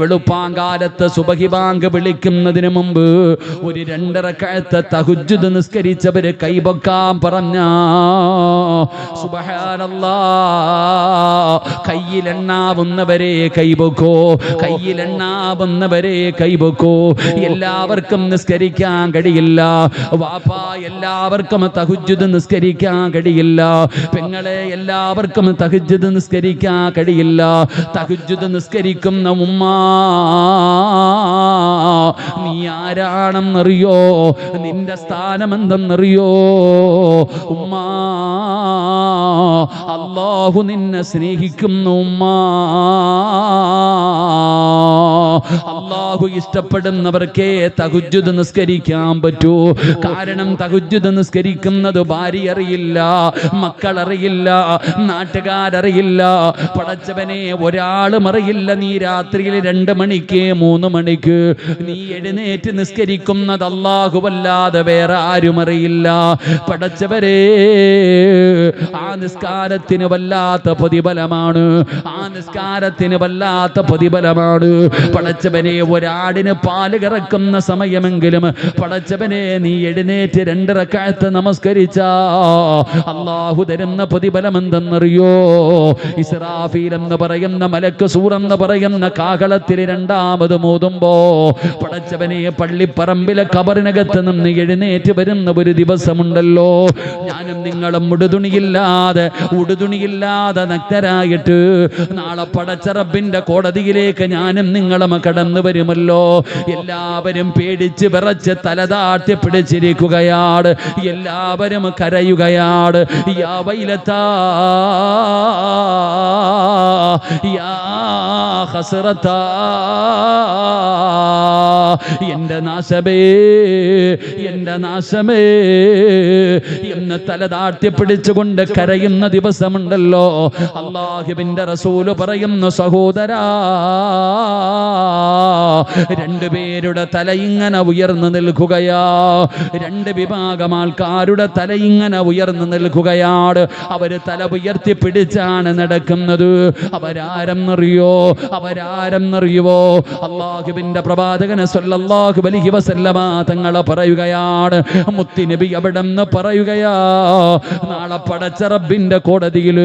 വെളുപ്പാങ്കാലത്ത് സുബഹി ബാങ്ക് വിളിക്കുന്നതിന് മുമ്പ് ഒരു രണ്ടര കഴുത്ത് തഹുജുദ് നിസ്കരിച്ചവര് കൈപൊക്കാൻ പറഞ്ഞ സുബഹാനല്ലാ കയ്യിലെണ്ണാവുന്നവരെ കൈപൊക്കോ കയ്യിലെണ്ണാവുന്നവരെ കൈപൊക്കോ. എല്ലാവർക്കും നിസ്കരിക്കാൻ കഴിയില്ല. വാപ്പ എല്ലാവർക്കും തഹുജുദ് നിസ്കരിക്കാൻ കഴിയില്ല. പെങ്ങളെ എല്ലാവർക്കും തഹുജുദ് നിസ്കരിക്കാൻ കഴിയില്ല. തഹുജുദ് നിസ്കരിക്കുന്ന ഉമ്മ നീ ആരാണെന്നറിയോ? നിന്റെ സ്ഥാനം എന്തെന്നറിയോ ഉമ്മ അള്ളാഹു നിന്നെ സ്നേഹിക്കുന്നു ഉമ്മ. അള്ളാഹു ഇഷ്ടപ്പെടുന്നവർക്കേ തകുജുദ് നിസ്കരിക്കാൻ പറ്റൂ. കാരണം തകുജുദ് നിസ്കരിക്കുന്നത് ഭാര്യ അറിയില്ല മക്കളറിയില്ല നാട്ടുകാരറിയില്ല. പടച്ചവനെ ഒരാളും അറിയില്ല. നീ രാത്രിയിൽ രണ്ട് മണിക്ക് മൂന്ന് മണിക്ക് നീ എഴുന്നേറ്റ് നിസ്കരിക്കുന്നത് അല്ലാഹുവല്ലാതെ വേറെ ആരും അറിയില്ല. പടച്ചവരെ ആ നിസ്കാരത്തിന് വല്ലാത്ത പ്രതിഫലമാണ്. ആ നിസ്കാരത്തിന് വല്ലാത്ത പ്രതിഫലമാണ്. പടച്ചവനെ ഒരാടിന് പാൽ കറക്കുന്ന സമയമെങ്കിലും പടച്ചവനെ നീ എഴുന്നേറ്റ് രണ്ടിറക്കാലത്ത് നമസ്കരിച്ച. അള്ളാഹു തരുന്ന പ്രതിഫലം എന്തെന്നറിയോ ഇസ്രാഫീൽ എന്ന് പറയുന്ന മലക്ക് സൂറെന്ന് പറയുന്ന കാകളത്തിൽ രണ്ടാമത് മോതുമ്പോ പടച്ചവനെ പള്ളിപ്പറമ്പിലെ കബറിനകത്ത് നിന്ന് എഴുന്നേറ്റ് വരുന്ന ഒരു ദിവസമുണ്ടല്ലോ. ഞാനും നിങ്ങളും ഉടുതുണിയില്ലാതെ ഉടുതുണിയില്ലാതെ നഗ്നരായിട്ട് നാളെ പടച്ചറബിന്റെ കോടതിയിലേക്ക് ഞാനും നിങ്ങളും കടന്നു വരുമല്ലോ. എല്ലാവരും പേടിച്ച് വിറച്ച് തലതാട്ടി പിടിച്ചിരിക്കുകയാണ്. എല്ലാവരും കരയുകയാണ്. യാ വൈലത്താ യാ ഹസ്രത്താ എന്റെ നാശമേ എന്റെ നാശമേ എന്ന് തലതാട്ടി പിടിച്ചുകൊണ്ട് കരയുന്ന ദിവസമുണ്ടല്ലോ. അള്ളാഹിബിന്റെ റസൂൽ പറയുന്നു സഹോദരാ രണ്ടുപേരുടെ തല ഇങ്ങനെ ഉയർന്നു നിൽക്കുകയാ. രണ്ട് വിഭാഗം ആൾക്കാരുടെ തല ഇങ്ങനെ ഉയർന്നു നിൽക്കുകയാണ് അവർ തല ഉയർത്തി പിടിച്ചാണ് നടക്കുന്നത്. അവരാരെന്നറിയോ? അവരാരെന്നറിയുവോ? അള്ളാഹുബിന്റെ പ്രവാചകനെ സല്ലല്ലാഹു അലൈഹി വസല്ലമ തങ്ങളെ പറയുകയാണ്. മുത്തിനബി അവിടെ നിന്ന് പറയുകയാ? നാളെ പടച്ചറബിന്റെ കോടതിയിൽ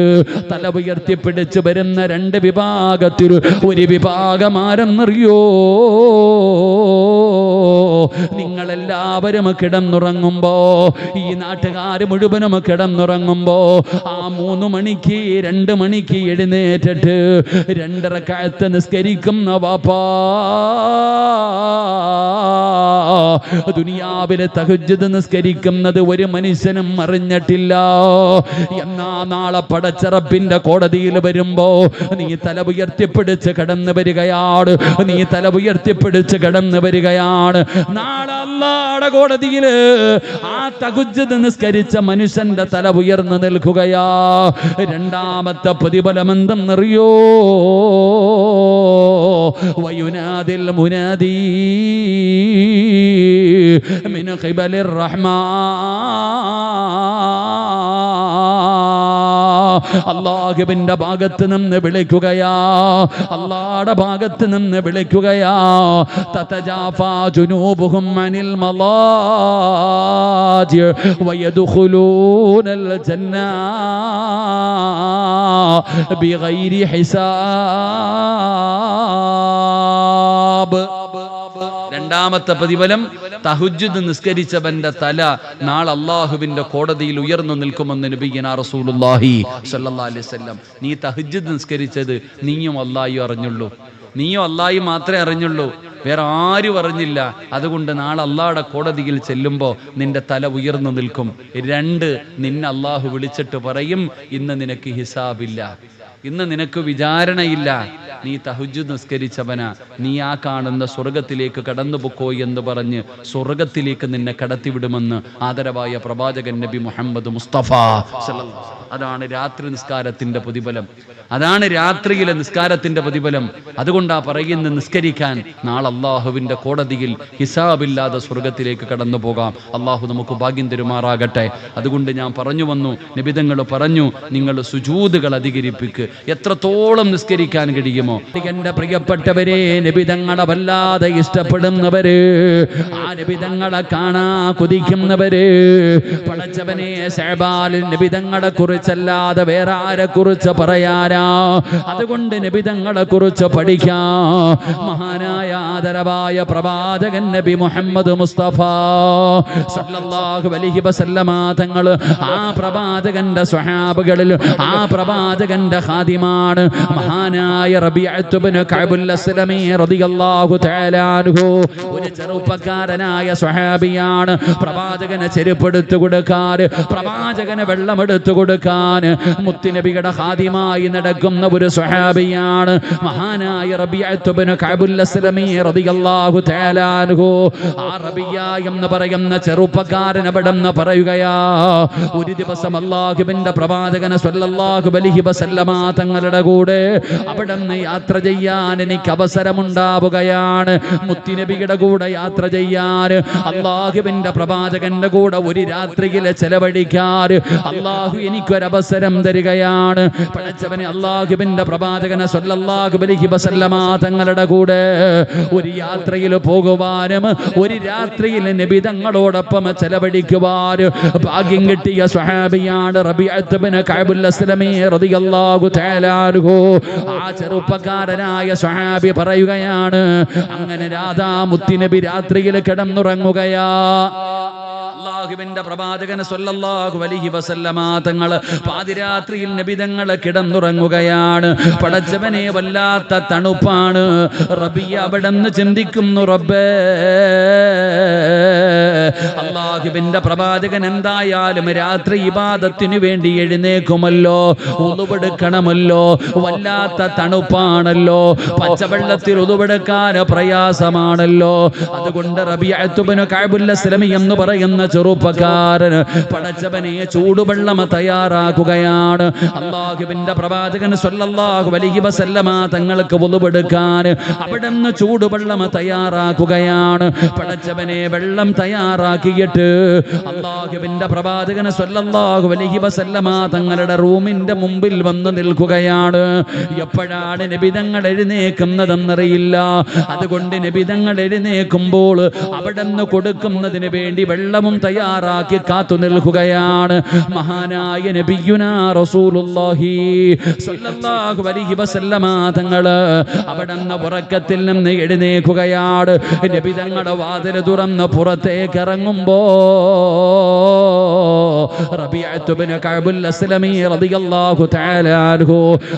തല ഉയർത്തി പിടിച്ച് വരുന്ന രണ്ട് വിഭാഗത്തിൽ ഒരു വിഭാഗം നിങ്ങളെല്ലാവരും കിടന്നുറങ്ങുമ്പോ ഈ നാട്ടുകാർ മുഴുവനും കിടന്നുറങ്ങുമ്പോ ആ മൂന്ന് മണിക്ക് രണ്ട് മണിക്ക് എഴുന്നേറ്റിട്ട് രണ്ടര കാലത്ത് നിസ്കരിക്കുന്ന വാപ്പാ. ദുനിയാവിലെ തഹജ്ജുദ് നിസ്കരിക്കുന്നത് ഒരു മനുഷ്യനും അറിഞ്ഞിട്ടില്ല. എന്നാ നാളെ പടച്ചറപ്പിന്റെ കോടതിയിൽ വരുമ്പോ നീ തല ഉയർത്തിപ്പിടിച്ച് കടന്നു വരികയാണ്. നീ തല ഉയർത്തിപ്പിടിച്ച് കടന്നു വരികയാണ്. നാളെ അല്ലാടെ കോടതിയിൽ ആ തഹജ്ജുദ് നിസ്കരിച്ച മനുഷ്യന്റെ തല ഉയർന്നു നിൽക്കുകയാ. രണ്ടാമത്തെ പ്രതിഫലം എന്തെന്നറിയോ വയുനാദിൽ മുനാദി. من قبل الرحمن അള്ളാഹുവിന്റെ ഭാഗത്ത് നിന്ന് വിളിക്കുകയാ അള്ളാടെ ഭാഗത്ത് നിന്ന് വിളിക്കുകയാ തതജാഫാ ജുനൂബുഹും അനിൽ മലാജി വയദ്ഖുലൂനൽ ജന്ന ബിഗൈരി ഹിസാബ് രണ്ടാമത്തെ പ്രതിഫലം തഹുജുദ് നിസ്കരിച്ചവന്റെ തല നാളെ അള്ളാഹുവിന്റെ കോടതിയിൽ ഉയർന്നു നിൽക്കുമെന്ന് നബിയന റസൂലുള്ളാഹി സ്വല്ലല്ലാഹി അലൈഹി വസല്ലം. നീ തഹുജുദ് നിസ്കരിച്ചത് നീയും അള്ളാഹിയും അറിഞ്ഞുള്ളൂ. നീയും അള്ളാഹി മാത്രമേ അറിഞ്ഞുള്ളൂ. വേറെ ആരും അറിഞ്ഞില്ല. അതുകൊണ്ട് നാളെ അള്ളാഹുടെ കോടതിയിൽ ചെല്ലുമ്പോൾ നിന്റെ തല ഉയർന്നു നിൽക്കും. രണ്ട് നിന്നെ അള്ളാഹു വിളിച്ചിട്ട് പറയും ഇന്ന് നിനക്ക് ഹിസാബില്ല. ഇന്ന് നിനക്ക് വിചാരണയില്ല. നീ തഹുജ് നിസ്കരിച്ചവന. നീ ആ കാണുന്ന സ്വർഗത്തിലേക്ക് കടന്നു പൊക്കോ എന്ന് പറഞ്ഞ് സ്വർഗത്തിലേക്ക് നിന്നെ കടത്തിവിടുമെന്ന് ആദരവായ പ്രവാചകൻ നബി മുഹമ്മദ് മുസ്തഫ. അതാണ് രാത്രി നിസ്കാരത്തിന്റെ പ്രതിഫലം. അതാണ് രാത്രിയിലെ നിസ്കാരത്തിന്റെ പ്രതിഫലം. അതുകൊണ്ടാ പറയുന്ന നിസ്കരിക്കാൻ. നാളെ അള്ളാഹുവിന്റെ കോടതിയിൽ ഹിസാബില്ലാതെ സ്വർഗത്തിലേക്ക് കടന്നു പോകാം അള്ളാഹു നമുക്ക് ഭാഗ്യം തരുമാറാകട്ടെ. അതുകൊണ്ട് ഞാൻ പറഞ്ഞു വന്നു നിബിതങ്ങൾ പറഞ്ഞു നിങ്ങൾ സുജൂതുകൾ അധികരിപ്പിക്ക്. എത്രത്തോളം നിസ്കരിക്കാൻ കഴിയുമോ? എന്റെ പ്രിയപ്പെട്ടവരെ നിബിതങ്ങളെ വല്ലാതെ ഇഷ്ടപ്പെടുന്നവര് ആ നിബിതങ്ങളെ കാണാ കുതിക്കുന്നവര് പടച്ചവനെ ശേബാലിൽ നിബിതങ്ങളെ കുറിച്ചല്ലാതെ വേറെ ആരെ കുറിച്ച് പറയാനാ? അതുകൊണ്ട് നിബിതങ്ങളെ കുറിച്ച് പഠിക്കാം. മഹാനായ ആദരവായ പ്രവാചകൻ നബി മുഹമ്മദ് മുസ്തഫ സല്ലല്ലാഹു അലൈഹി വസല്ലമ തങ്ങൾ ആ പ്രവാചകന്റെ സ്വഹാബുകളിൽ ആ പ്രവാചകന്റെ ഖാദിമാണ് മഹാനായ ഒരു ചെറുപ്പക്കാരനായ സ്വഹാബിയാണ്. പ്രവാചകനെ ചെരുപ്പെടുത്തു കൊടുക്കാൻ പ്രവാചകനെ വെള്ളമെടുത്തു കൊടുക്കാൻ മുത്തുനബിയുടെ ഹാദ്യമായി നടക്കുന്ന ഒരു സ്വഹാബിയാണ്. മഹാനായ എന്ന് പറയുന്ന ചെറുപ്പക്കാരൻ അവിടെ പറയുകയാ? ഒരു ദിവസം അള്ളാഹുബിന്റെ പ്രവാചകനെ അലൈഹി വസല്ലമ തങ്ങളുടെ കൂടെ അവിടെ നിന്ന് യാത്ര ചെയ്യാൻ എനിക്ക് അവസരമുണ്ടാവുകയാണ് മുത്തിനബിയുടെ കൂടെ യാത്ര ചെയ്യാൻ അള്ളാഹുബിന്റെ പ്രവാചകന്റെ കൂടെ ഒരു രാത്രിയിൽ ചെലവഴിക്കാൻ അള്ളാഹു എനിക്കൊരവസരം തരികയാണ്. പടച്ചവനെ അള്ളാഹുബിന്റെ പ്രവാചകനെ സ്വല്ലല്ലാഹു അലൈഹി വസല്ലമ തങ്ങളുടെ കൂടെ ഒരു യാത്രയിൽ പോകുവാനും ഒരു രാത്രിയിൽ നിബിതങ്ങളോടൊപ്പം ചെലവഴിക്കുവാനും ഭാഗ്യം കിട്ടിയ സ്വഹാബിയാണ് റബീഅത്ത് ഇബ്നു കഅബുൽ അസ്ലമി റളിയല്ലാഹു ആ ചെറുപ്പക്കാരനായ സ്വഹാബി പറയുകയാണ് അങ്ങനെ രാധാ മുത്തിനബി രാത്രിയിൽ കിടന്നുറങ്ങുകയാ. അള്ളാഹുവിന്റെ പ്രവാചകന് സല്ലല്ലാഹു അലൈഹി വസല്ലമ തങ്ങൾ പാതിരാത്രിയിൽ നബിതങ്ങൾ കിടന്നുറങ്ങുകയാണ്. പടച്ചവനെ വല്ലാത്ത തണുപ്പാണ്. റബിയ അവിടെ നിന്ന് ചിന്തിക്കുന്നു റബ്ബേ. അള്ളാഹുവിന്റെ പ്രവാചകൻ എന്തായാലും രാത്രി ഇബാദത്തിനു വേണ്ടി എഴുന്നേക്കുമല്ലോ. ഉതുവെടുക്കണമല്ലോ വല്ലാത്ത തണുപ്പാണല്ലോ. പച്ചവെള്ളത്തിൽ ഉതുവെടുക്കാൻ പ്രയാസമാണല്ലോ. അതുകൊണ്ട് റബിയത്തുബിന് കാബുല്ലസ്ലമി എന്ന് പറയുന്ന ചെറുപ്പക്കാരൻ പടച്ചവനെ ചൂടുവെള്ളം തയ്യാറാക്കുകയാണ്. അള്ളാഹുവിന്റെ പ്രവാചകൻ സ്വല്ലാഹു വലിയ വസല്ലമ തങ്ങൾക്ക് ഒതുവെടുക്കാൻ അവിടെ നിന്ന് ചൂടുവെള്ളം തയ്യാറാക്കുകയാണ്. പടച്ചവനെ വെള്ളം തയ്യാറാക്കിയിട്ട് അള്ളാഹുവിന്റെ പ്രവാചകൻ സ്വല്ലാഹു വലിയ വസല്ലമ തങ്ങളുടെ റൂമിന്റെ മുമ്പിൽ വന്ന് നിൽക്കുകയാണ്. എപ്പോഴാണ് നബിതങ്ങൾ എഴുന്നേക്കുന്നതെന്നറിയില്ല. അതുകൊണ്ട് നബിതങ്ങൾ എഴുന്നേക്കുമ്പോൾ അവിടെ നിന്ന് കൊടുക്കുന്നതിന് വേണ്ടി വെള്ളവും തയ്യാറാക്കി കാത്തു നിൽക്കുകയാണ്. മഹാനായ നബിയുനാ റസൂലുള്ളാഹി അലൈഹി വസല്ലമ നിന്ന് ഉറക്കത്തിൽ നിന്ന് എഴുന്നേക്കുകയാണ് നബിതങ്ങളുടെ വാതിൽ തുറന്ന് പുറത്തേക്ക് ഇറങ്ങുമ്പോ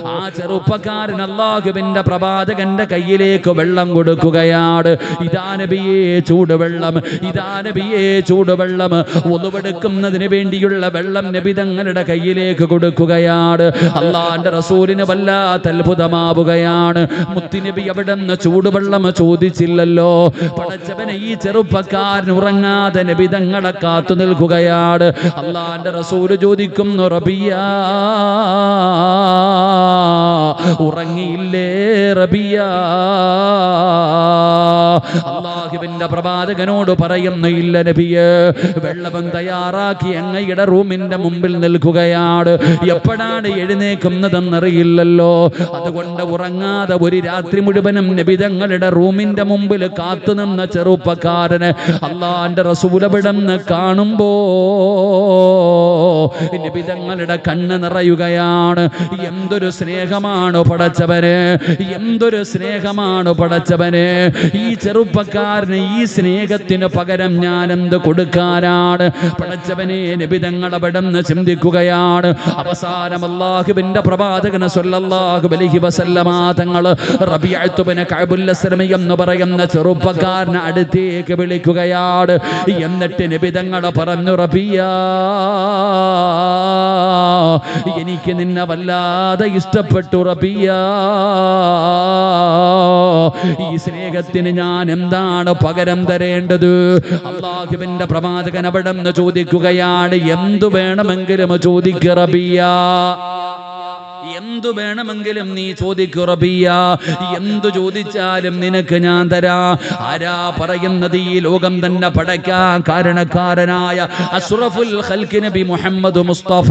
ആ ചെറുപ്പക്കാരൻ അല്ലാഹുവിന്റെ പ്രവാചകന്റെ കയ്യിലേക്ക് വെള്ളം കൊടുക്കുകയാണ്. ഇതാ നബിയേ ചൂടുവെള്ളം ഇതാ നബിയേ ചൂടുവെള്ളം. ഒന്നുവെടുക്കുന്നതിന് വേണ്ടിയുള്ള വെള്ളം നബി തങ്ങളുടെ കയ്യിലേക്ക് കൊടുക്കുകയാണ്. അള്ളാന്റെ റസൂലിന് വല്ലാത്ത അത്ഭുതമാവുകയാണ്. മുത്തിനബി അവിടെ നിന്ന് ചൂടുവെള്ളം ചോദിച്ചില്ലല്ലോ. പടച്ചവനെ ഈ ചെറുപ്പക്കാരൻ ഉറങ്ങാതെ നബി തങ്ങളെ കാത്തു നിൽക്കുകയാണ്. അള്ളാന്റെ റസൂൽ ചോദിക്കുന്നു റബിയ. ഉറങ്ങിയില്ലേ റബിയ? അള്ളാഹുവിന്റെ പ്രവാചകനോട് പറയുന്ന ഇല്ല നബിയെ വെള്ളവും തയ്യാറാക്കി അങ്ങയുടെ റൂമിന്റെ മുമ്പിൽ നിൽക്കുകയാണ്. എപ്പോഴാണ് എഴുന്നേക്കുന്നതെന്നറിയില്ലല്ലോ അതുകൊണ്ട് ഉറങ്ങാതെ ഒരു രാത്രി മുഴുവനും നബിതങ്ങളുടെ റൂമിന്റെ മുമ്പിൽ കാത്തുനിന്ന ചെറുപ്പക്കാരന് അള്ളാന്റെ റസൂലവിടന്ന് കാണുമ്പോ നബിതങ്ങളുടെ കണ്ണ് നിറയുകയാണ്. എന്തൊരു സ്നേഹമാണ് പടച്ചവന്. എന്തൊരു സ്നേഹമാണ് പടച്ചവന്. ഈ ചെറുപ്പക്കാരന് ഈ സ്നേഹത്തിന് പകരം ഞാൻ എന്ത് കൊടുക്കാനാണ്? പടച്ചവനെ നിന്ന് ചിന്തിക്കുകയാണ്. അവസാനം അള്ളാഹുബിന്റെ പ്രവാചകന സല്ലല്ലാഹു അലൈഹി വസല്ലമ തങ്ങൾ റബീഅത്തുബ്നു കഅബുൽ അസ്ലമി എന്ന് പറയുന്ന ചെറുപ്പക്കാരനെ അടുത്തേക്ക് വിളിക്കുകയാണ്. എന്നിട്ട് നിബിതങ്ങൾ പറഞ്ഞു റബിയ എനിക്ക് നിന്നെ വല്ലാതെ ഇഷ്ടപ്പെട്ടു. ഈ സ്നേഹത്തിന് ഞാൻ എന്താണ് പകരം തരേണ്ടത്? അള്ളാഹുവിന്റെ പ്രവാചകൻ അവിടെ നിന്ന് ചോദിക്കുകയാണ് എന്തു വേണമെങ്കിലും ചോദിക്ക റബിയ. എന്തു വേണമെങ്കിലും നീ ചോദിക്കു റബിയ എന്തു ചോദിച്ചാലും നിനക്ക് ഞാൻ തരാ. ആരാ പറയുന്നത് ഈ ലോകം തന്നെ പടയ്ക്കാൻ കാരണക്കാരനായ അഷ്റഫുൽ ഖൽഖി നബി മുഹമ്മദ് മുസ്തഫ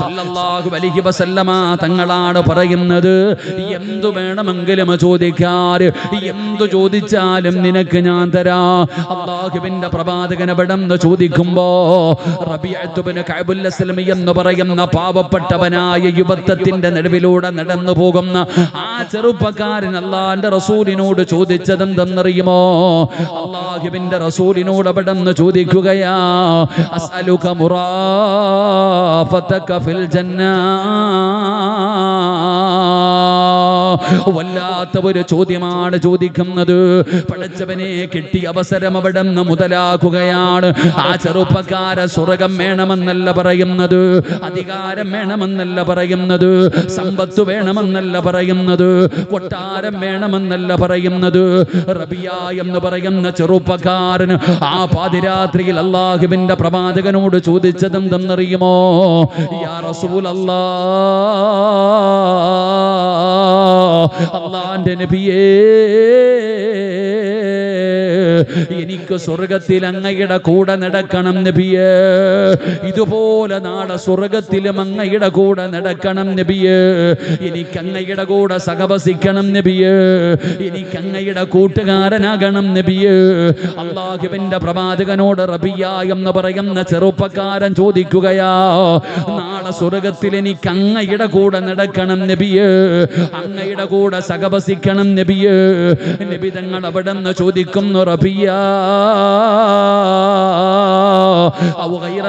സല്ലല്ലാഹു അലൈഹി വസല്ലമ തങ്ങളാണ് പറയുന്നത്. എന്തു വേണമെങ്കിലും ചോദിക്കാറ് എന്തു ചോദിച്ചാലും നിനക്ക് ഞാൻ തരാ. അള്ളാഹുവിന്റെ പ്രവാചകൻ എവിടെന്ന് ചോദിക്കുമ്പോ റബിയത്തുബിന് കഅബുൽ അസ്ലമി എന്ന് പറയുന്ന പാവപ്പെട്ടവനായ യുവത്വത്തിന്റെ നടുവിലൂടെ നടന്നു പോകുന്ന ആ ചെറുപ്പക്കാരൻ അള്ളാന്റെ റസൂലിനോട് ചോദിച്ചതെന്തെന്നറിയുമോ? അള്ളാഹിബിന്റെ റസൂലിനോട് എവിടെന്ന് ചോദിക്കുകയാ മുറാഫതക ഫിൽ വല്ലാത്ത ഒരു ചോദ്യമാണ് ചോദിക്കുന്നത്. പഠിച്ചവനെ കിട്ടിയ അവസരം അവിടെ നിന്ന് മുതലാക്കുകയാണ്. ആ ചെറുപ്പക്കാര സ്വർഗം വേണമെന്നല്ല പറയുന്നത്. അധികാരം വേണമെന്നല്ല പറയുന്നത്. സമ്പത്ത് വേണമെന്നല്ല പറയുന്നത്. കൊട്ടാരം വേണമെന്നല്ല പറയുന്നത്. റബിയ എന്ന് പറയുന്ന ചെറുപ്പക്കാരന് ആ പാതിരാത്രിയിൽ അള്ളാഹുവിന്റെ പ്രവാചകനോട് ചോദിച്ചതെന്തെന്നറിയുമോ യാ റസൂൽ അള്ളാന്റെ നബിയേ. എനിക്ക് സ്വർഗത്തിൽ അങ്ങയുടെ കൂടെ നടക്കണം നബിയേ. ഇതുപോലെ നാളെ സ്വർഗത്തിലും അങ്ങയുടെ കൂടെ നടക്കണം നബിയേ. എനിക്ക് അങ്ങയുടെ കൂടെ സഹവസിക്കണം നബിയേ. എനിക്ക് അങ്ങയുടെ കൂട്ടുകാരനാകണം നബിയേ. അള്ളാഹുവിന്റെ പ്രവാചകനോട് റബിയ എന്ന് പറയുന്ന ചെറുപ്പക്കാരൻ ചോദിക്കുകയാ നാളെ സ്വർഗത്തിൽ എനിക്ക് അങ്ങയുടെ കൂടെ നടക്കണം നബിയേ. അങ്ങയുടെ കൂടെ സഹവസിക്കണം നബിയേ. നബി തങ്ങൾ അവിടെ നിന്ന് ചോദിക്കുന്നു റബിയ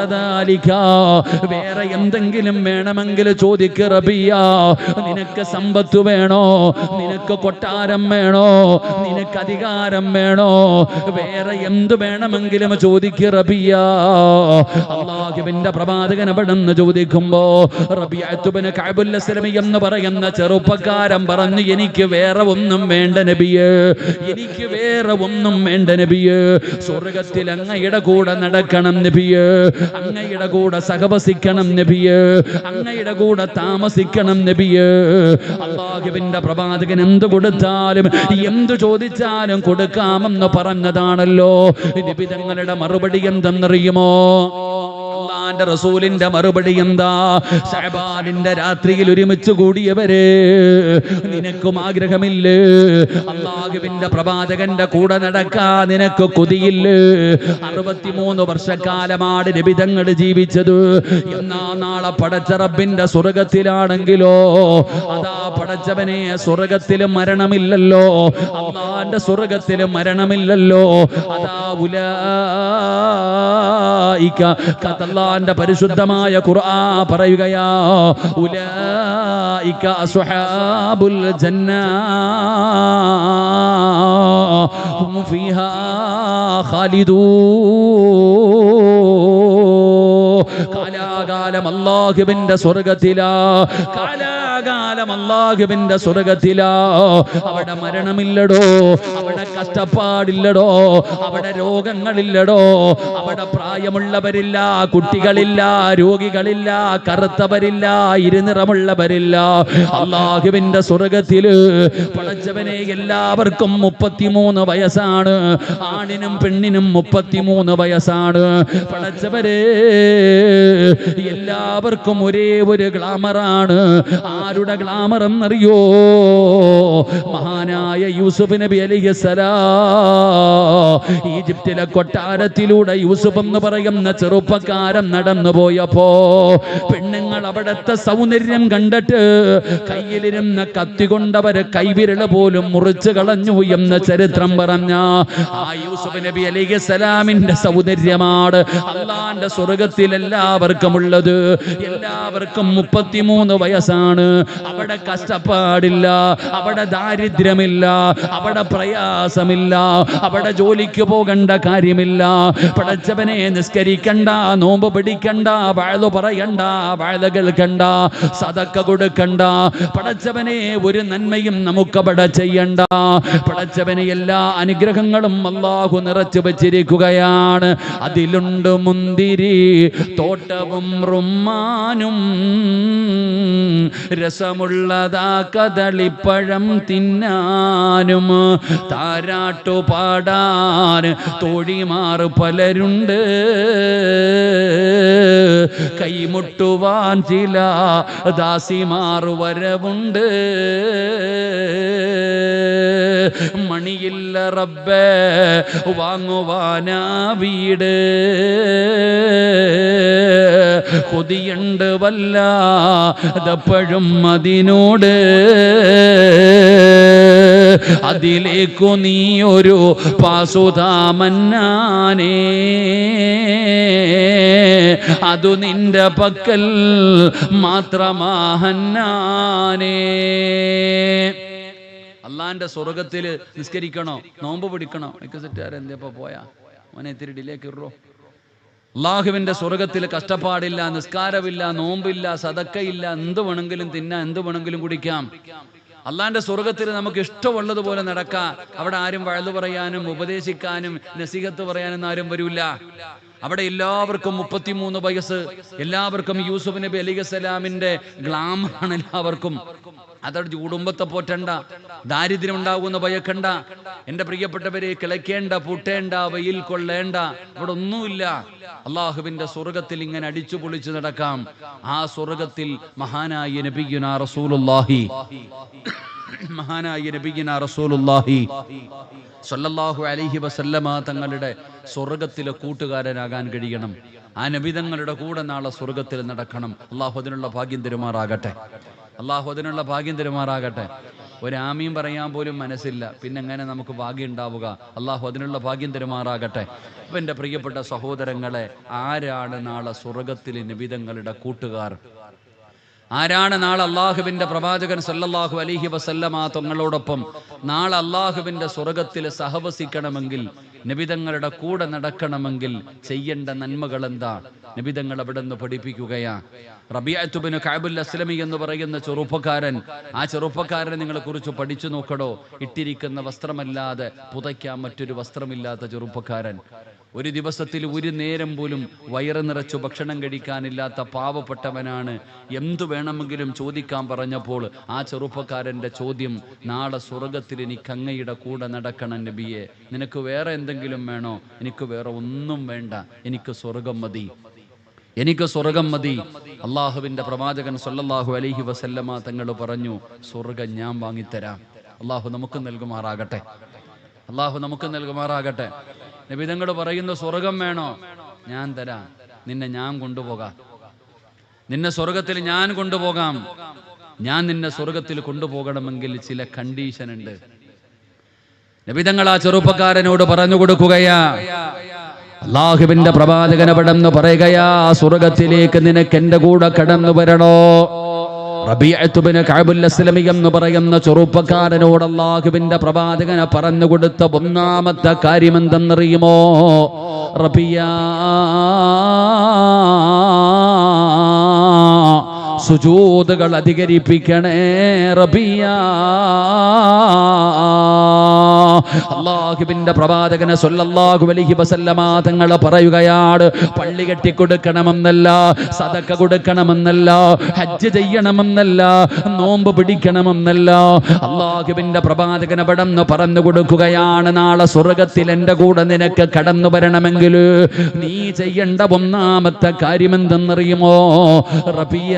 ദാലിക. വേറെ എന്തെങ്കിലും വേണമെങ്കിൽ ചോദിക്ക് റബിയ. നിനക്ക് സമ്പത്ത് വേണോ? നിനക്ക് കൊട്ടാരം വേണോ? നിനക്ക് അധികാരം വേണോ? വേറെ എന്ത് വേണമെങ്കിലും ചോദിക്ക് റബിയ. അള്ളാഹുവിന്റെ പ്രവാചകൻ എവിടെന്ന് ചോദിക്കുമ്പോ റബിയുബിന് കഅബുൽ അസ്ലമി എന്ന് പറയുന്ന ചെറുപ്പക്കാരൻ പറഞ്ഞു എനിക്ക് വേറെ ഒന്നും വേണ്ട നബിയേ. എനിക്ക് വേറെ ഒന്നും വേണ്ട നബിയേ സ്വർഗത്തിൽ അങ്ങയുടെ കൂടെ നടക്കണം നബിയേ അങ്ങയുടെ കൂടെ സഹവസിക്കണം നബിയേ അങ്ങയുടെ കൂടെ താമസിക്കണം നബിയേ. അള്ളാഹുവിന്റെ പ്രവാചകൻ എന്ത് കൊടുത്താലും എന്തു ചോദിച്ചാലും കൊടുക്കാമെന്ന് പറഞ്ഞതാണല്ലോ. നബി തങ്ങളുടെ മറുപടി എന്തെന്നറിയുമോ? അള്ളാന്റെ റസൂലിന്റെ മറുപടി എന്താ? ഷഹബാനിന്റെ രാത്രിയിൽ ഒരുമിച്ച് കൂടിയവരെ നിനക്കും ആഗ്രഹമില്ലേ? അള്ളാഹുവിന്റെ പ്രവാചകന്റെ കൂടെ നടക്കാ നിനക്ക് കൊതിയില്ലേ? അറുപത്തിമൂന്ന് വർഷക്കാലമാണ് രബിതങ്ങൾ ജീവിച്ചത്. എന്നാ നാളെ പടച്ച റബ്ബിന്റെ സ്വർഗത്തിലാണെങ്കിലോ? അതാ പടച്ചവനെ സ്വർഗത്തിൽ മരണമില്ലല്ലോ. അള്ളാന്റെ സ്വർഗത്തിൽ മരണമില്ലല്ലോ. അതാ ഉലായിക്ക കതല്ലാന്റെ പരിശുദ്ധമായ ഖുർആ പറയുകയാ ഉലായിക അസ്ഹാബുൽ ജന്നാ ഹും ഫീഹാ കാലാകാലം അള്ളാഹുവിന്റെ സ്വർഗത്തിലാ കാലാകാലം അള്ളാഹുവിന്റെ സ്വർഗത്തിലാ. അവിടെ മരണമില്ലടോ അവിടെ കഷ്ടപ്പാടില്ലടോ അവിടെ രോഗങ്ങളില്ലടോ അവിടെ പ്രായമുള്ളവരില്ല കുട്ടികളില്ല രോഗികളില്ല കറുത്തവരില്ല ഇരുനിറമുള്ളവരില്ല. അള്ളാഹുവിന്റെ സ്വർഗത്തിൽ പടച്ചവനെ എല്ലാവർക്കും മുപ്പത്തിമൂന്ന് വയസ്സാണ്. ആണിനും പെണ്ണിനും മുപ്പത്തിമൂന്ന് വയസ്സാണ്. പടച്ചവരെ എല്ലാവർക്കും ഒരേ ഒരു ഗ്ലാമറാണ്. ആരുടെ ഗ്ലാമർ എന്നറിയോ? മഹാനായ യൂസുഫ് നബി അലിഹസലാ ഈജിപ്തിലെ കൊട്ടാരത്തിലൂടെ എന്ന് പറയുന്ന ചെറുപ്പക്കാരൻ നടന്നു പോയപ്പോ പെണ്ണുങ്ങൾ അവിടത്തെ സൗന്ദര്യം കണ്ടിട്ട് കയ്യിലിരുന്ന കത്തി കൊണ്ടവര് കൈവിരൽ പോലും മുറിച്ചു കളഞ്ഞു എന്ന ചരിത്രം പറഞ്ഞ ആ യൂസുഫ് നബി അലൈഹി സലാമിന്റെ സൗന്ദര്യമാണ് അള്ളാന്റെ സ്വർഗത്തിൽ എല്ലാവർക്കും ഉള്ളത്. എല്ലാവർക്കും മുപ്പത്തിമൂന്ന് വയസ്സാണ്. അവിടെ കഷ്ടപ്പാടില്ല അവിടെ ദാരിദ്ര്യമില്ല അവിടെ പ്രയാസമില്ല അവിടെ ജോലിക്ക് പോകേണ്ട കാര്യമില്ല. പടച്ചവനെ നിസ്കരിക്കണ്ട നോമ്പ് പിടിക്കണ്ട വാഴ പറയണ്ട വാഴ കേൾക്കണ്ട സതക്ക കൊടുക്കണ്ട. പടച്ചവനെ ഒരു നന്മയും നമുക്ക് പട ചെയ്യണ്ട. പടച്ചവനെ എല്ലാ അനുഗ്രഹങ്ങളും അള്ളാഹു നിറച്ചു വച്ചിരിക്കുകയാണ്. അതിലുണ്ട് മുന്തിരി തോട്ടവും റുമാനും രസമുള്ളതാ കദളിപ്പഴം തിന്നാനും. താരാട്ടു പാടാൻ തോഴിമാർ പലരുണ്ട് കൈമുട്ടുവാൻ ചില ദാസിമാർ വരവുണ്ട്. മണിയില്ല റബ്ബേ വാങ്ങുവാനാ വീട്. കൊതിയുണ്ട് വല്ല അതപ്പോഴും അതിനോട്. അതിലേക്കു നീ ഒരു പാസുതാമന്നാനേ. അതു നിന്റെ പക്കൽ മാത്രമാഹന്നാനേ. അള്ളാന്റെ സ്വർഗത്തിൽ നിസ്കരിക്കണോ? നോമ്പ് പിടിക്കണോ? എനിക്ക് പോയാ? മോനെ ഇത്തിരി ഡിലേ കിറോ അള്ളാഹുവിന്റെ സ്വർഗത്തിൽ കഷ്ടപ്പാടില്ല നിസ്കാരമില്ല നോമ്പില്ല സതക്കയില്ല എന്ത് വേണമെങ്കിലും തിന്നാം എന്ത് വേണമെങ്കിലും കുടിക്കാം. അള്ളാന്റെ സ്വർഗത്തിൽ നമുക്ക് ഇഷ്ടമുള്ളതുപോലെ നടക്കാം. അവിടെ ആരും വഴുതു പറയാനും ഉപദേശിക്കാനും നസീഹത്ത് പറയാനും ആരും വരൂല. അവിടെ എല്ലാവർക്കും മുപ്പത്തിമൂന്ന് വയസ്സ്. എല്ലാവർക്കും യൂസുഫ് നബി അലി സലാമിന്റെ ഗ്ലാമാണ് എല്ലാവർക്കും. അതോട് കുടുംബത്തെ പോറ്റണ്ട. ദാരിദ്ര്യം ഉണ്ടാകുന്ന ഭയക്കണ്ട. എന്റെ പ്രിയപ്പെട്ടവരെ കിളയ്ക്കേണ്ട പൂട്ടേണ്ട വെയിൽ കൊള്ളേണ്ട. ഇവിടെ ഒന്നുമില്ല. അള്ളാഹുവിന്റെ സ്വർഗത്തിൽ ഇങ്ങനെ അടിച്ചു പൊളിച്ചു നടക്കാം. ആ സ്വർഗത്തിൽ മഹാനായ നബിയുന റസൂലുള്ളാഹി. മഹാനായ നബിയായ റസൂലുള്ളാഹി സല്ലല്ലാഹു അലൈഹി വസല്ലമ തങ്ങളുടെ സ്വർഗത്തിലെ കൂട്ടുകാരനാകാൻ കഴിയണം. ആ നബിതങ്ങളുടെ കൂടെ നാളെ സ്വർഗത്തിൽ നടക്കണം. അള്ളാഹു അതിനുള്ള ഭാഗ്യം തരുമാറാകട്ടെ. അള്ളാഹു അതിനുള്ള ഭാഗ്യം തരുമാറാകട്ടെ. ഒരാമീം പറയാൻ പോലും മനസ്സില്ല. പിന്നെ എങ്ങനെ നമുക്ക് ഭാഗ്യം ഉണ്ടാവുക? അള്ളാഹു അതിനുള്ള ഭാഗ്യം തരുമാറാകട്ടെ. അപ്പം എന്റെ പ്രിയപ്പെട്ട സഹോദരങ്ങളെ ആരാണ് നാളെ സ്വർഗത്തിലെ നിബിതങ്ങളുടെ കൂട്ടുകാർ? ആരാണ് നാളെ അള്ളാഹുവിന്റെ പ്രവാചകൻ സല്ലല്ലാഹു അലൈഹി വസല്ലമ തങ്ങളോടൊപ്പം? നാളെ അള്ളാഹുവിന്റെ സ്വർഗത്തിൽ സഹവസിക്കണമെങ്കിൽ നിബിതങ്ങളുടെ കൂടെ നടക്കണമെങ്കിൽ ചെയ്യേണ്ട നന്മകൾ എന്താ? നിബിതങ്ങൾ അവിടെ നിന്ന് പഠിപ്പിക്കുകയാ റബിയാത്തുബിന് കാബുൽ അസ്ലമി എന്ന് പറയുന്ന ചെറുപ്പക്കാരൻ ആ ചെറുപ്പക്കാരനെ നിങ്ങളെ കുറിച്ച് പഠിച്ചു നോക്കടോ. ഇട്ടിരിക്കുന്ന വസ്ത്രമല്ലാതെ പുതയ്ക്കാൻ മറ്റൊരു വസ്ത്രമില്ലാത്ത ചെറുപ്പക്കാരൻ. ഒരു ദിവസത്തിൽ ഒരു നേരം പോലും വയറ് നിറച്ചു ഭക്ഷണം കഴിക്കാനില്ലാത്ത പാവപ്പെട്ടവനാണ്. എന്തു വേണമെങ്കിലും ചോദിക്കാൻ പറഞ്ഞപ്പോൾ ആ ചെറുപ്പക്കാരന്റെ ചോദ്യം നാളെ സ്വർഗത്തിൽ എനിക്ക് അങ്ങയുടെ കൂടെ നടക്കണം നബിയെ. നിനക്ക് വേറെ എന്തെങ്കിലും വേണോ? എനിക്ക് വേറെ ഒന്നും വേണ്ട. എനിക്ക് സ്വർഗം മതി. എനിക്ക് സ്വർഗം മതി. അള്ളാഹുവിന്റെ പ്രവാചകൻ സൊല്ലാഹു അലഹി വസല്ലമ തങ്ങൾ പറഞ്ഞു സ്വർഗം ഞാൻ വാങ്ങിത്തരാം. അള്ളാഹു നമുക്ക് നൽകുമാറാകട്ടെ. അള്ളാഹു നമുക്ക് നൽകുമാറാകട്ടെ. നബിതങ്ങൾ പറയുന്ന സ്വർഗം വേണോ? ഞാൻ തരാം. നിന്നെ ഞാൻ കൊണ്ടുപോകാം. നിന്നെ സ്വർഗത്തിൽ ഞാൻ കൊണ്ടുപോകാം. ഞാൻ നിന്നെ സ്വർഗത്തിൽ കൊണ്ടുപോകണമെങ്കിൽ ചില കണ്ടീഷൻ ഉണ്ട്. നബിതങ്ങൾ ആ ചെറുപ്പക്കാരനോട് പറഞ്ഞു കൊടുക്കുകയാ. അള്ളാഹുവിന്റെ പ്രവാചകന എന്ന് പറയുകയാ സ്വർഗത്തിലേക്ക് നിനക്ക് എന്റെ കൂടെ കടന്നു വരണോ? എന്ന് പറയുന്ന ചെറുപ്പക്കാരനോട് അള്ളാഹുവിന്റെ പ്രവാചകനെ പറഞ്ഞു കൊടുത്ത ഒന്നാമത്തെ കാര്യം എന്തെന്നറിയുമോ റബിയ സുജൂതുകൾ അധികരിപ്പിക്കണേ റബിയ. അള്ളാഹുബിന്റെ പ്രവാചകനെ സൊല്ലാഹു അലൈഹി വസല്ലമ തങ്ങൾ പറയുകയാണ് പള്ളി കെട്ടിക്കൊടുക്കണമെന്നല്ല സതക്ക കൊടുക്കണമെന്നല്ല ഹജ്ജ് ചെയ്യണമെന്നല്ല നോമ്പ് പിടിക്കണമെന്നല്ല. അള്ളാഹുബിന്റെ പ്രവാചകനെ പടന്ന് പറഞ്ഞു കൊടുക്കുകയാണ് നാളെ സ്വർഗത്തിൽ എന്റെ കൂടെ നിനക്ക് കടന്നു വരണമെങ്കിൽ നീ ചെയ്യേണ്ട ഒന്നാമത്തെ കാര്യം റബിയാ റബിയ.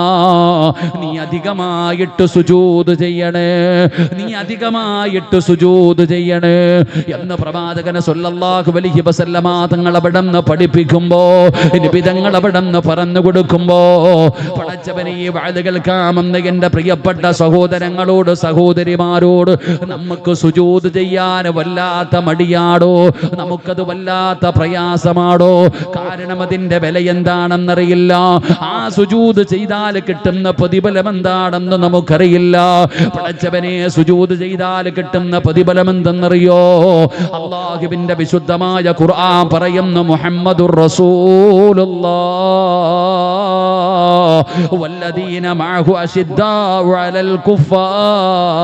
നീ അധികമായിട്ട് സുജൂത് ചെയ്യണേ. നീ അധികമായിട്ട് സുജൂത് ചെയ്യണേ. എന്ന് പ്രവാചകനെ സൊല്ലാഹു വലിയ വസല്ലമ തങ്ങൾ അവിടെന്ന് പഠിപ്പിക്കുമ്പോ നിബിതങ്ങൾ അവിടെന്ന് പറഞ്ഞു കൊടുക്കുമ്പോ പടച്ചവനെ ഈ വാഴ് കേൾക്കാമെന്ന് എന്റെ പ്രിയപ്പെട്ട സഹോദരങ്ങളോട് സഹോദരിമാരോട് നമുക്ക് സുജൂത് ചെയ്യാൻ വല്ലാത്ത മടിയാടോ? നമുക്കത് വല്ലാത്ത പ്രയാസമാടോ? കാരണം അതിന്റെ വില എന്താണെന്നറിയില്ല. ആ സുജൂത് ചെയ്താൽ കിട്ടുന്ന പ്രതിഫലം എന്താണെന്ന് നമുക്കറിയില്ല പടച്ചവനെ സുജൂത് ചെയ്താൽ കിട്ടുന്ന പ്രതിഫലം എന്തെന്നറിയോ അള്ളാഹുവിന്റെ വിശുദ്ധമായ ഖുർആൻ പറയുന്ന മുഹമ്മദുർ റസൂലുള്ളാഹ് والذين معه أشداء على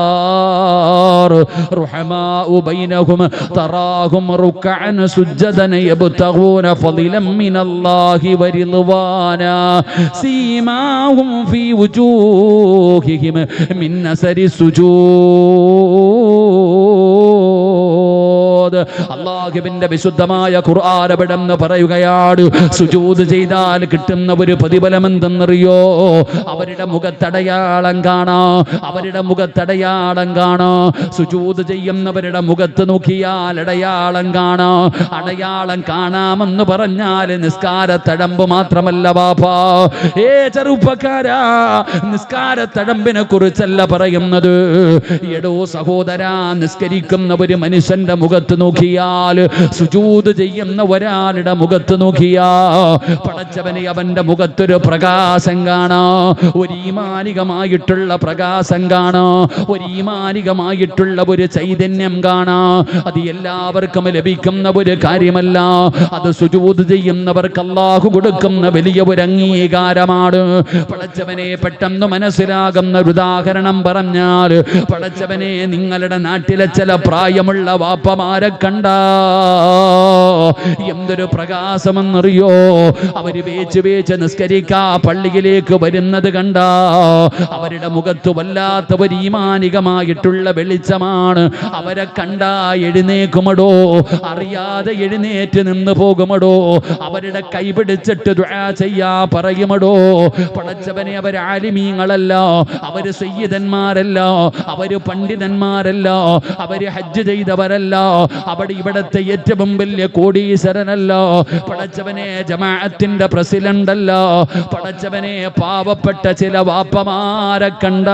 الكفار رحماء بينهم تراهم ركعا سجدا يبتغون فضلا من الله ورضوانا سيماهم في وجوههم من أثر السجود അള്ളാഹുവിന്റെ വിശുദ്ധമായ ഖുർആൻ എവിടെന്ന് പറയുകയാണ് സുജൂത് ചെയ്താൽ കിട്ടുന്ന ഒരു പ്രതിഫലം എന്തെന്നറിയോ അവരുടെ മുഖത്തടയാളം കാണാ അവരുടെ മുഖത്തടയാളം കാണാ. സുജൂത് ചെയ്യുന്നവരുടെ മുഖത്ത് നോക്കിയാൽ അടയാളം കാണാ. അടയാളം കാണാമെന്ന് പറഞ്ഞാൽ നിസ്കാര തടമ്പ് മാത്രമല്ല ബാപ്പാ. ഏ ചെറുപ്പക്കാരാ നിസ്കാര തഴമ്പിനെ കുറിച്ചല്ല പറയുന്നത്. എടോ സഹോദരാ നിസ്കരിക്കുന്ന ഒരു മനുഷ്യന്റെ മുഖത്ത് നോക്കിയാൽ സുജൂത് ചെയ്യുന്ന ഒരാളുടെ മുഖത്ത് നോക്കിയാ പടച്ചവനെ അവന്റെ മുഖത്തൊരു പ്രകാശം കാണാ. ഒരു ഈമാനികമായിട്ടുള്ള പ്രകാശം കാണാ. ഒരു ഈമാനികമായിട്ടുള്ള ഒരു ചൈതന്യം കാണാ. അത് എല്ലാവർക്കും ലഭിക്കുന്ന ഒരു കാര്യമല്ല. അത് സുജൂത് ചെയ്യുന്നവർക്ക് അള്ളാഹു കൊടുക്കുന്ന വലിയ ഒരു അംഗീകാരമാണ്. പടച്ചവനെ പെട്ടെന്ന് മനസ്സിലാകുന്ന ഒരു ഉദാഹരണം പറഞ്ഞാൽ പടച്ചവനെ നിങ്ങളുടെ നാട്ടിലെ ചില പ്രായമുള്ള വാപ്പമാരെ കണ്ട. എന്തൊരു പ്രകാശമെന്നറിയോ? അവർ വേച്ച് വേച്ച് നിസ്കരിക്കാ പള്ളിയിലേക്ക് വരുന്നത് കണ്ട. അവരുടെ മുഖത്ത് വല്ലാത്ത ഒരു ഈമാനികമായിട്ടുള്ള വെളിച്ചമാണ്. അവരെ കണ്ട എഴുന്നേക്കുമടോ. അറിയാതെ എഴുന്നേറ്റ് നിന്ന് പോകുമടോ. അവരുടെ കൈ പിടിച്ചിട്ട് ദുആ ചെയ്യാ പറയുമടോ. പടച്ചവനെ അവർ ആലിമീങ്ങളല്ല. അവർ സയ്യിദന്മാരല്ല. അവർ പണ്ഡിതന്മാരല്ല. അവർ ഹജ്ജ് ചെയ്തവരല്ല. അവിടെ ഇവിടത്തെ ഏറ്റവും വലിയ കോടീശ്വരനല്ലോ. പടച്ചവനെ ജമാഅത്തിന്റെ പ്രസിഡന്റ് പടച്ചവനെ പാവപ്പെട്ട ചില വാപ്പമാരെ കണ്ട.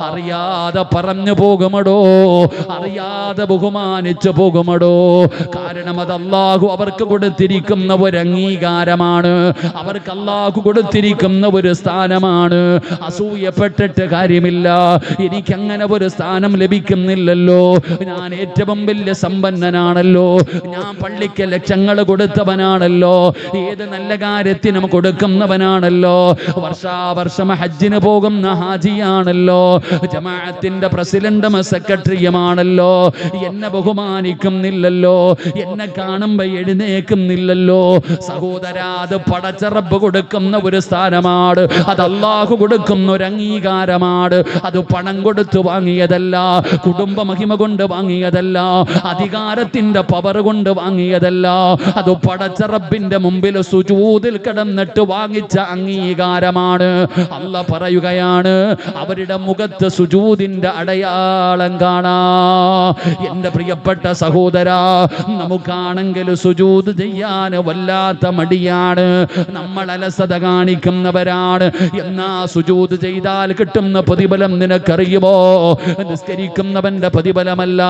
അറിയാതെ പറഞ്ഞു പോകുമടോ? അറിയാതെ ബഹുമാനിച്ചു പോകുമടോ? കാരണം അത് അള്ളാഹു അവർക്ക് കൊടുത്തിരിക്കുന്ന ഒരു അംഗീകാരമാണ്. അവർക്ക് അള്ളാഹു കൊടുത്തിരിക്കുന്ന ഒരു സ്ഥാനമാണ്. അസൂയപ്പെട്ടിട്ട് കാര്യമില്ല. എനിക്ക് അങ്ങനെ ഒരു സ്ഥാനം ലഭിക്കുന്നില്ലല്ലോ. ഞാൻ ഏറ്റവും വലിയ സമ്പന്നനാണല്ലോ. ഞാൻ പള്ളിക്ക് ലക്ഷങ്ങൾ കൊടുത്തവനാണല്ലോ. ഏത് നല്ല കാര്യത്തിനും കൊടുക്കുന്നവനാണല്ലോ. വർഷാവർഷം ഹജ്ജിന് പോകുന്ന ഹാജിയാണല്ലോ. ജമാഅത്തിന്റെ പ്രസിഡന്റും സെക്രട്ടറിയുമാണല്ലോ. എന്നെ ബഹുമാനിക്കുന്നില്ലല്ലോ. എന്നെ കാണുമ്പോ എഴുന്നേക്കുന്നില്ലല്ലോ സഹോദര അത് പടച്ചറപ്പ് കൊടുക്കുന്ന ഒരു സ്ഥാനമാണ്. അത് അള്ളാഹു കൊടുക്കുന്ന ഒരു അംഗീകാരമാണ്. അത് പണം കൊടുത്തു വാങ്ങിയതല്ല. കുടുംബ മഹിമ കൊണ്ട് വാങ്ങിയതല്ല. അധികാരത്തിന്റെ പവർ കൊണ്ട് വാങ്ങിയതല്ല. അത് പടച്ചറബിന്റെ മുമ്പിൽ സുജൂതിൽ കിടന്നിട്ട് വാങ്ങിച്ച അംഗീകാരമാണ്. അല്ല പറയുകയാണ് അവരുടെ മുഖത്ത് സുജൂതിന്റെ അടയാളം കാണാ. എന്റെ പ്രിയപ്പെട്ട സഹോദര നമുക്കാണെങ്കിൽ സുജൂത് ചെയ്യാൻ വല്ലാത്ത മടിയാണ്. നമ്മൾ അലസത കാണിക്കുന്നവരാണ്. എന്നാ സുജൂത് ചെയ്താൽ കിട്ടുന്ന പ്രതിഫലം നിനക്കറിയുമോ? നിസ്കരിക്കുന്നവന്റെ പ്രതിഫലമല്ല.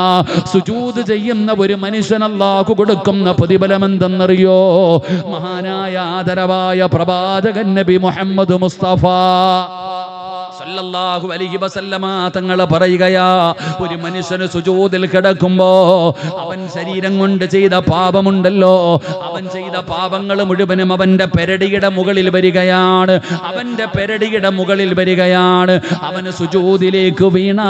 സുജൂത് ചെയ്യുന്ന ഒരു മനുഷ്യൻ അള്ളാഹു കൊടുക്കുന്ന പ്രതിഫലം എന്തെന്നറിയോ മഹാനായ ആദരവായ പ്രവാചകൻ നബി മുഹമ്മദ് മുസ്തഫ. സല്ലല്ലാഹു അലൈഹി വസല്ലമ തങ്ങൾ പറയുകയാ ഒരു മനുഷ്യന് സുജൂദിൽ കിടക്കുമ്പോ അവൻ ശരീരം കൊണ്ട് ചെയ്ത പാപമുണ്ടല്ലോ. അവൻ ചെയ്ത പാപങ്ങൾ മുഴുവനും അവന്റെ പെരടിയുടെ മുകളിൽ വരികയാണ്. അവന്റെ പെരടിയുടെ മുകളിൽ വരികയാണ്. അവന് സുജൂദിലേക്ക് വീണ.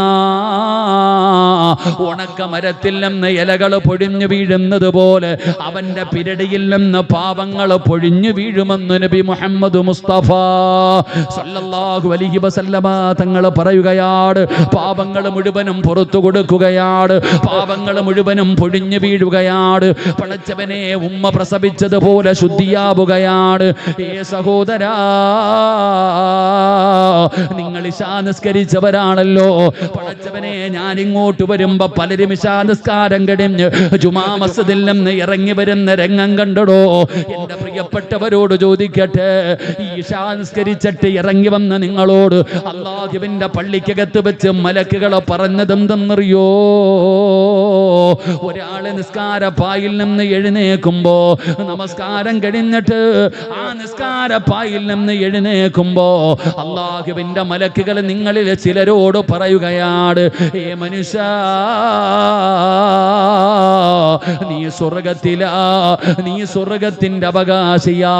ഉണക്ക മരത്തിൽ നിന്ന് ഇലകൾ പൊഴിഞ്ഞു വീഴുന്നത് പോലെ അവന്റെ പിരടിയിൽ നിന്ന് പാപങ്ങൾ പൊഴിഞ്ഞു വീഴുമെന്ന് നബി മുഹമ്മദ് മുസ്തഫ സല്ലല്ലാഹു അലൈഹി വസല്ലമ തങ്ങൾ പറയുകയാണ് പാപങ്ങൾ മുഴുവനും പുറത്തു കൊടുക്കുകയാണ് പാപങ്ങൾ മുഴുവനും പൊഴിഞ്ഞു വീഴുകയാണ് പണച്ചവനെ ഉമ്മ പ്രസവിച്ചതുപോലെ ശുദ്ധിയാവുകയാണ് ഏ സഹോദരാ നിങ്ങൾ ഇശാനിസ്കരിച്ചവരാണല്ലോ. പണച്ചവനെ ഞാൻ ഇങ്ങോട്ട് വരുമ്പോ പലരും ഇശാനിസ്കാരം കഴിഞ്ഞ് ജുമാ മസ്ജിദിൽ നിന്ന് ഇറങ്ങി വരുന്ന രംഗം കണ്ടടോ. എന്റെ പ്രിയപ്പെട്ടവരോട് ചോദിക്കട്ടെ ഈ ഇശാനിസ്കരിച്ചിട്ട് ഇറങ്ങി വന്ന നിങ്ങളോട് അള്ളാഹുവിന്റെ പള്ളിക്കകത്ത് വെച്ച് മലക്കുകളെ പറഞ്ഞതെന്തെന്നറിയോ ഒരാൾ നിസ്കാര പായിൽ നിന്ന് എഴുന്നേക്കുമ്പോ നമസ്കാരം കഴിഞ്ഞിട്ട് ആ നിസ്കാരപ്പായിൽ നിന്ന് എഴുന്നേക്കുമ്പോ അള്ളാഹുവിന്റെ മലക്കുകൾ നിങ്ങളിൽ ചിലരോട് പറയുകയാണ് ഏ മനുഷ്യ നീ സ്വർഗത്തിലാ നീ സ്വർഗത്തിന്റെ അവകാശിയാ